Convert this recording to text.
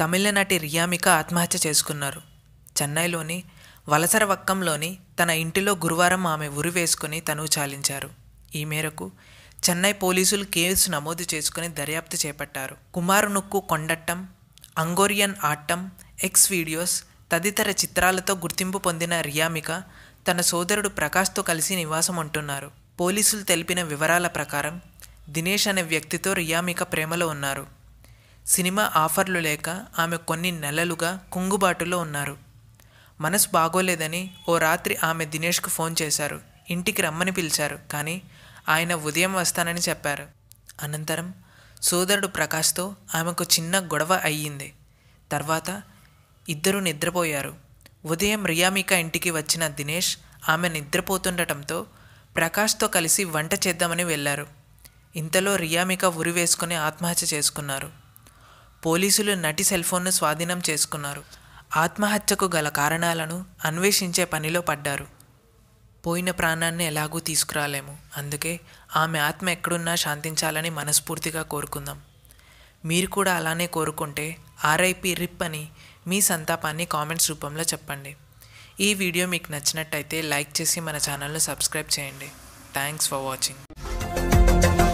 తమిళనటి రియామిక ఆత్మహత్య చేసుకున్నారు. చెన్నైలోని వలసరవక్కంలోని తన ఇంటిలో గురువారం ఆమె ఉరి వేసుకుని తనువు చాలించారు. ఈ మేరకు చెన్నై పోలీసులు కేసు నమోదు చేసుకుని దర్యాప్తు చేపట్టారు. కుమారునుక్కు కొండట్టం అంగోరియన్ ఆట్టం ఎక్స్ వీడియోస్ తదితర చిత్రాలతో గుర్తింపు పొందిన రియామిక తన సోదరుడు ప్రకాష్తో కలిసి నివాసం ఉంటున్నారు. పోలీసులు తెలిపిన వివరాల ప్రకారం దినేష్ అనే వ్యక్తితో రియామిక ప్రేమలో ఉన్నారు. సినిమా ఆఫర్లు లేక ఆమె కొన్ని నెలలుగా కుంగుబాటులో ఉన్నారు. మనసు బాగోలేదని ఓ రాత్రి ఆమె దినేష్కు ఫోన్ చేశారు. ఇంటికి రమ్మని పిలిచారు. కానీ ఆయన ఉదయం వస్తానని చెప్పారు. అనంతరం సోదరుడు ప్రకాష్తో ఆమెకు చిన్న గొడవ అయ్యింది. తర్వాత ఇద్దరు నిద్రపోయారు. ఉదయం రియామిక ఇంటికి వచ్చిన దినేష్ ఆమె నిద్రపోతుండటంతో ప్రకాష్తో కలిసి వంట చేద్దామని వెళ్ళారు. ఇంతలో రియామిక ఉరి వేసుకుని ఆత్మహత్య చేసుకున్నారు. పోలీసులు నటి సెల్ ఫోన్ను స్వాధీనం చేసుకున్నారు. ఆత్మహత్యకు గల కారణాలను అన్వేషించే పనిలో పడ్డారు. పోయిన ప్రాణాన్ని ఎలాగూ తీసుకురాలేము. అందుకే ఆమె ఆత్మ ఎక్కడున్నా శాంతించాలని మనస్ఫూర్తిగా కోరుకుందాం. మీరు కూడా అలానే కోరుకుంటే ఆర్ఐపి రిప్ అని మీ సంతాపాన్ని కామెంట్స్ రూపంలో చెప్పండి. ఈ వీడియో మీకు నచ్చినట్టయితే లైక్ చేసి మన ఛానల్ను సబ్స్క్రైబ్ చేయండి. Thanks for watching.